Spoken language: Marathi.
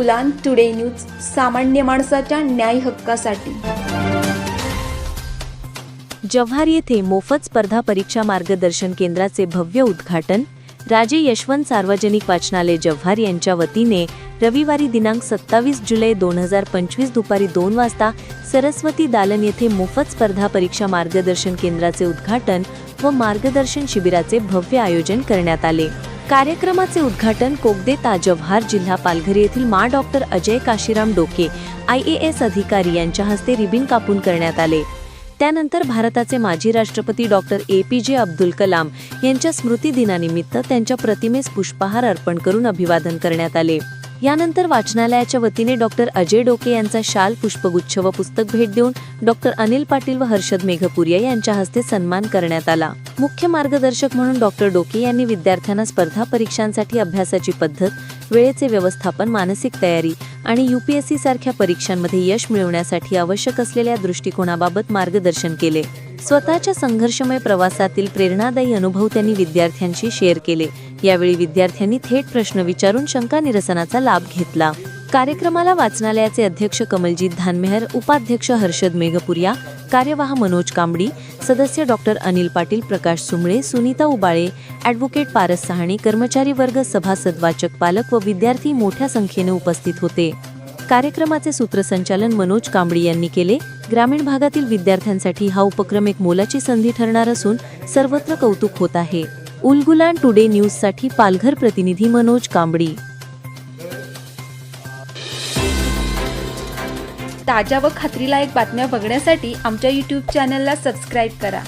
उलगुलान टुडे न्यूज सामान्य माणसाच्या न्याय हक्कासाठी. जव्हार येथे मोफत स्पर्धा परीक्षा मार्गदर्शन केंद्राचे भव्य उद्घाटन राजे यशवंत सार्वजनिक वाचनालय जव्हार यांच्या वतीने रविवारी दिनांक सत्तावीस जुलै दोन हजार पंचवीस दुपारी दोन वाजता सरस्वती दालन येथे मोफत स्पर्धा परीक्षा मार्गदर्शन केंद्राचे उद्घाटन व मार्गदर्शन शिबिराचे भव्य आयोजन करण्यात आले. कार्यक्रमाचे उद्घाटन कोगदे ताजवहार जिल्हा पालघर येथील मा डॉक्टर अजय काशीराम डोके आय ए एस अधिकारी यांच्या हस्ते रिबिन कापून करण्यात आले. त्यानंतर भारताचे माजी राष्ट्रपती डॉक्टर ए पी जे अब्दुल कलाम यांच्या स्मृती दिनानिमित्त त्यांच्या प्रतिमेस पुष्पहार अर्पण करून अभिवादन करण्यात आले. यानंतर वाचनालयाच्या वतीने डॉक्टर अजय डोके यांचा शाल पुष्पगुच्छ व पुस्तक भेट देऊन डॉक्टर अनिल पाटील व हर्षद मेघपुरिया यांच्या हस्ते सन्मान करण्यात आला. मुख्य मार्गदर्शक म्हणून डॉक्टर डोके यांनी विद्यार्थ्यांना स्पर्धा परीक्षांसाठी अभ्यासाची पद्धत वेळेचे व्यवस्थापन मानसिक तयारी आणि यूपीएससी सारख्या परीक्षांमध्ये यश मिळवण्यासाठी आवश्यक असलेल्या दृष्टिकोनाबाबत मार्गदर्शन केले. स्वतःच्या संघर्षमय प्रवासातील प्रेरणादायी अनुभव त्यांनी विद्यार्थ्यांशी शेअर केले. यावेळी विद्यार्थ्यांनी थेट प्रश्न विचारून शंका निरसनाचा लाभ घेतला. कार्यक्रमाला वाचनालयाचे अध्यक्ष कमलजीत धानमेहर उपाध्यक्ष हर्षद मेघपुरिया कार्यवाह मनोज कांबडी सदस्य डॉक्टर अनिल पाटील प्रकाश सुमळे सुनीता उबाळे ॲडव्होकेट पारस सहाणे कर्मचारी वर्ग सभासद वाचक पालक व विद्यार्थी मोठ्या संख्येने उपस्थित होते. कार्यक्रमाचे सूत्रसंचालन मनोज कांबडी यांनी केले. ग्रामीण भागातील विद्यार्थ्यांसाठी हा उपक्रम एक मोलाची संधी ठरणार असून सर्वत्र कौतुक होत आहे. उलगुलान टुडे न्यूजसाठी पालघर प्रतिनिधी मनोज कांबडी. ताज्या व खात्रीलायक बातम्या बघण्यासाठी आमच्या यूट्यूब चॅनलला सबस्क्राईब करा.